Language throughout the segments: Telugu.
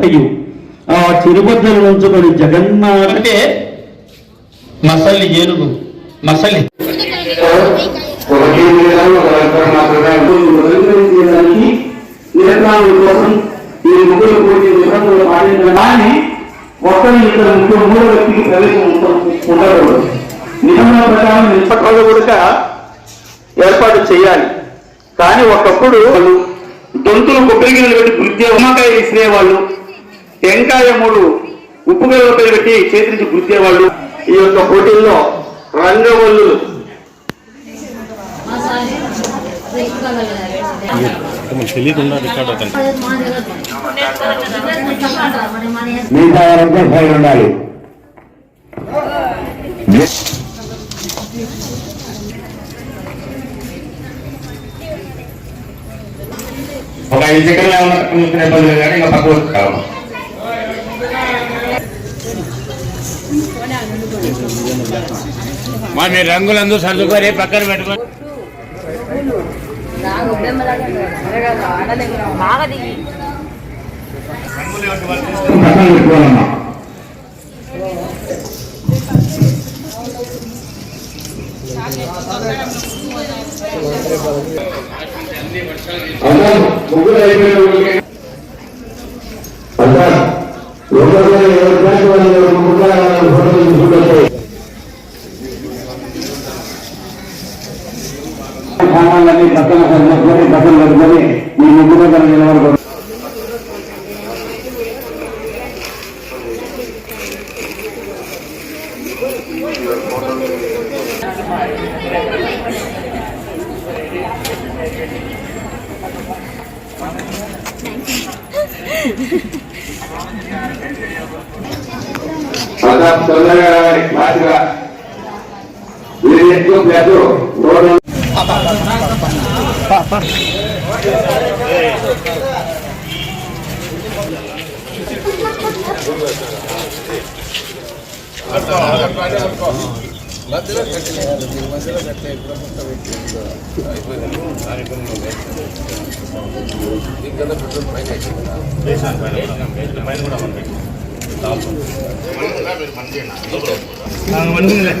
అంతయు ఆ చిరుబద్దలు ఉంచుకొని జగన్మాత అంటే మసలి ఏనుగు మసలి. నిరంతరాల కోసం ఈ ముగ్గురు కోటి నిబంధనలు పాటించిన కానీ ఒక్కరి ఇద్దరు ముగ్గురు మూడో వ్యక్తికి ప్రవేశం ఉండ- ఉండకూడదు. నిబంధనల ప్రకారం నిష్పత్తులు కూడా ఏర్పాటు చేయాలి. కానీ ఒకప్పుడు వాళ్ళు దొంతులు కొబ్బరి గిన్నెలు పెట్టి గుర్తి విసిరేవాళ్ళు టెంకాయ మూడు ఉప్పు గల్లపై పెట్టి చేతి నుంచి గుర్తేవాళ్ళు ఈ యొక్క పోటీల్లో రంగవల్లు. మిగతా వారంతా సైడ్ ఉండాలి. ఒక ఐదు సెకండ్లు ఏమన్నా ఇబ్బంది లేదు కానీ ఇంకా పక్కకు కావాలి. మా మీరు రంగులందరూ సర్దుకొని పక్కన పెట్టుకొని ముగ్గురు అయిపోయిన పక్కన సర్దుకొని పక్కన పెట్టుకొని మీ ముగ్గురు దగ్గర నిలబడుకో ప్రతాప్ తొందరగా நாங்கள் வந்துங்களேன்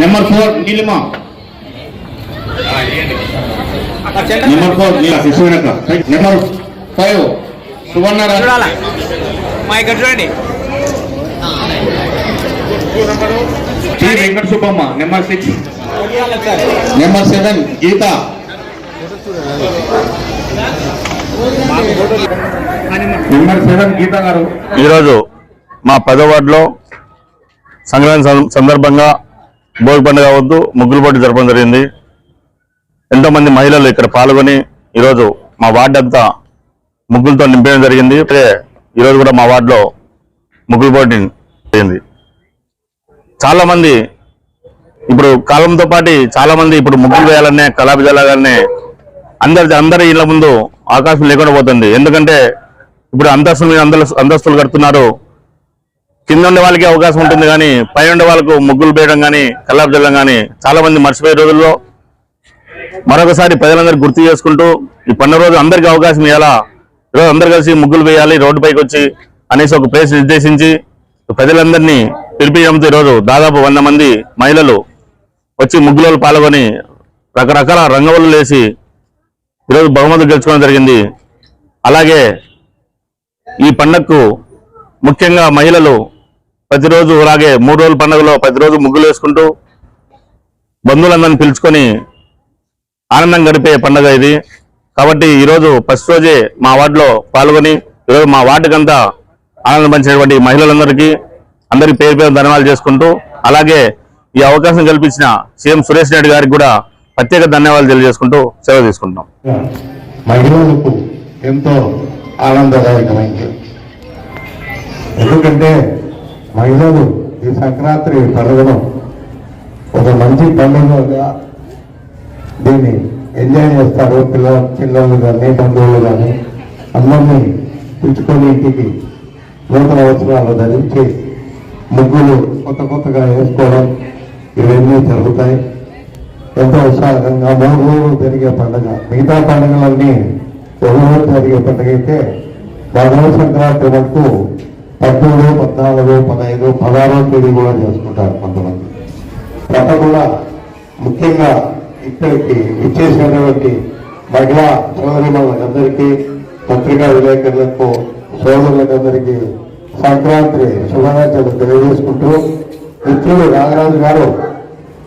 number four Neelima. Number four Neela శిశువనక number five Suvarna Raju మా ఇక్కడ చూడండి. Venkata Subbamma number six. Number seven Geetha. Number seven Geetha గారు. ఈరోజు మా పదో వార్డులో సంక్రాంతి సందర్భంగా భోగి పండుగ వద్దు ముగ్గులు పోటీ జరపడం జరిగింది. ఎంతో మంది మహిళలు ఇక్కడ పాల్గొని ఈరోజు మా వార్డు అంతా ముగ్గులతో నింపేయడం జరిగింది. ఈరోజు కూడా మా వార్డులో ముగ్గులు పోటీ జరిగింది. చాలా మంది ఇప్పుడు కాలంతో పాటు చాలా మంది ఇప్పుడు ముగ్గులు వేయాలనే కళాభిజలాగానే అందరి అందరి ఇళ్ళ ముందు ఆకాశం లేకుండా పోతుంది. ఎందుకంటే ఇప్పుడు అంతస్తుల మీద అంతస్తులు కడుతున్నారు. కింద ఉండే వాళ్ళకి అవకాశం ఉంటుంది కానీ పై ఉండే వాళ్ళకు ముగ్గులు వేయడం కానీ కల్లాపు చల్లడం కానీ చాలా మంది మర్చిపోయే రోజుల్లో మరొకసారి ప్రజలందరూ గుర్తు చేసుకుంటూ ఈ పండుగ రోజు అందరికీ అవకాశం ఇవ్వాలా ఈరోజు అందరు కలిసి ముగ్గులు వేయాలి రోడ్డు పైకి వచ్చి అనేసి ఒక ప్లేస్ నిర్దేశించి ప్రజలందరినీ పిలిపించడంతో ఈరోజు దాదాపు వంద మంది మహిళలు వచ్చి ముగ్గులలో పాల్గొని రకరకాల రంగవల్లు వేసి ఈరోజు బహుమతులు గెలుచుకోవడం జరిగింది. అలాగే ఈ పండగకు ముఖ్యంగా మహిళలు ప్రతిరోజు అలాగే మూడు రోజుల పండుగలో ప్రతిరోజు ముగ్గులు వేసుకుంటూ బంధువులందరిని పిలుచుకొని ఆనందం గడిపే పండుగ ఇది. కాబట్టి ఈరోజు ఫస్ట్ రోజే మా వార్డులో పాల్గొని ఈరోజు మా వార్డుకంతా ఆనందం పంచినటువంటి మహిళలందరికీ అందరి పేరు పేరు ధన్యవాదాలు చేసుకుంటూ అలాగే ఈ అవకాశం కల్పించిన సీఎం సురేష్ రెడ్డి గారికి కూడా ప్రత్యేక ధన్యవాదాలు తెలియజేసుకుంటూ సెలవు తీసుకుంటున్నాం. మహిళలకు ఎంతో ఆనందదాయకమైంది. ఎందుకంటే మహిళలు ఈ సంక్రాంతి పండుగను ఒక మంచి పండుగగా దీన్ని ఎంజాయ్ చేస్తారు. పిల్లల పిల్లలు కానీ బంధువులు కానీ అందరినీ పిలుచుకొని ఇంటికి నూతన వస్త్రాలు ధరించి ముగ్గులు కొత్త కొత్తగా వేసుకోవడం ఇవన్నీ జరుగుతాయి. ఎంతో ఉత్సాహంగా మూడు రోజులు జరిగే పండుగ. మిగతా పండుగలన్నీ ఒక రోజు జరిగే పండుగ అయితే మధుర సంక్రాంతి వరకు పద్దెనిమిది పద్నాలుగు పదహైదు పదహారో తేదీ కూడా చేసుకుంటారు కొంతమంది. తప్పకుండా ముఖ్యంగా ఇక్కడికి ఇచ్చేసినటువంటి మహిళా సోదరిమణులందరికీ పత్రికా విలేకరులకు సోదరులందరికీ సంక్రాంతి శుభాకాంక్షలు తెలియజేసుకుంటూ మిత్రుడు నాగరాజు గారు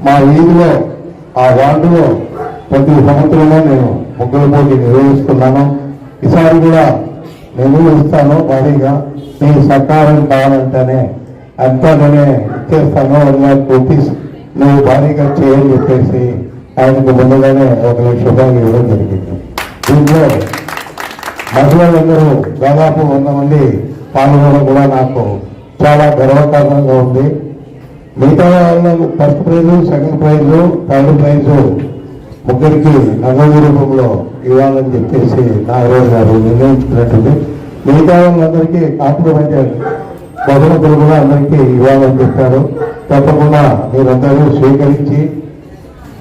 మా వీధిలో ఆ వార్డులో ప్రతి సంవత్సరమే నేను ముగ్గుల పోటీ నిర్వహిస్తున్నాను. ఈసారి కూడా నిర్వహిస్తాను భారీగా. మీ సహకారం కావాలంటేనే అంతానే ఇచ్చేస్తాను. వన్ రూపీస్ నువ్వు భారీగా చేయని చెప్పేసి ఆయనకు ముందుగానే ఒక లక్ష రూపాయలు ఇవ్వడం జరిగింది. దీంట్లో మహిళలందరూ దాదాపు వంద మంది పాల్గొనడం కూడా నాకు చాలా గర్వకారణంగా ఉంది. మిగతా first prize second prize third prize ముగ్గురికి నగదు రూపంలో ఇవ్వాలని చెప్పేసి నాగరాజు గారు నిర్ణయించినట్టుంది మిగతా వాళ్ళందరికీ కాంప్లిమెంటరీ బహుమతులు కూడా అందరికీ ఇవ్వాలని చెప్పారు. తప్పకుండా మీరందరూ స్వీకరించి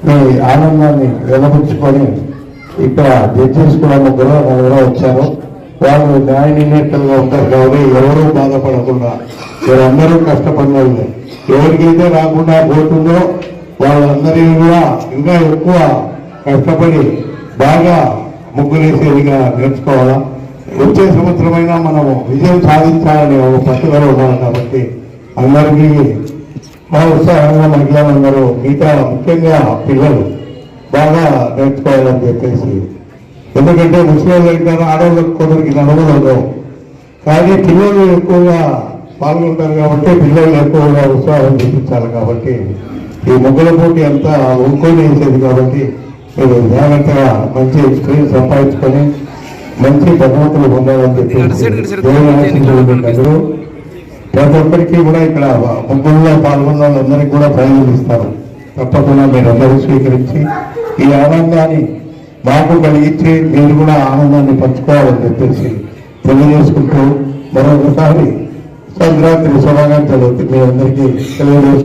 మీ ఆనందాన్ని వెలబుచ్చుకొని ఇక్కడ జడ్జెస్ కూడా ముగ్గురు నలుగురు వచ్చారు వాళ్ళు న్యాయ నిర్ణేతలుగా ఉంటారు కాబట్టి ఎవరూ బాధపడకుండా వీరందరూ కష్టపడిన వాళ్ళే. ఎవరికైతే రాకుండా పోతుందో వాళ్ళందరినీ కూడా ఇంకా ఎక్కువ కష్టపడి బాగా ముగ్గులేసేదిగా నేర్చుకోవాలా వచ్చే సంవత్సరమైనా మనము విజయం సాధించాలని ఒక పట్టుదల ఉన్నాం కాబట్టి అందరికీ మా ఉత్సాహంగా మహిళలందరూ మిగతా ముఖ్యంగా పిల్లలు బాగా నేర్చుకోవాలని చెప్పేసి. ఎందుకంటే ముస్లింలు అంటారు ఆడవాళ్ళకి కొందరికి నడవలేదు కానీ పిల్లలు ఎక్కువగా పాల్గొంటారు కాబట్టి పిల్లలు ఎక్కువగా ఉత్సాహం చూపించాలి కాబట్టి ఈ ముగ్గుల పోటీ అంతా ఒంకొని వేసేది కాబట్టి మీరు జాగ్రత్తగా మంచి ఎక్స్పీరియన్స్ సంపాదించుకొని మంచి బహుమతులు పొందాలని చెప్పేసి అందరూ ప్రతి ఒక్కరికి కూడా ఇక్కడ ముగ్గురులో పాల్గొన్న వాళ్ళందరికీ కూడా ప్రయోజనం ఇస్తారు. తప్పకుండా మీరు అందరూ స్వీకరించి ఈ ఆనందాన్ని మాకు కలిగితే మీరు కూడా ఆనందాన్ని పంచుకోవాలని చెప్పేసి తెలియజేసుకుంటూ మరొకసారి సంక్రాంతి శుభాకాంక్షలు మీ అందరికీ తెలియజేస్తూ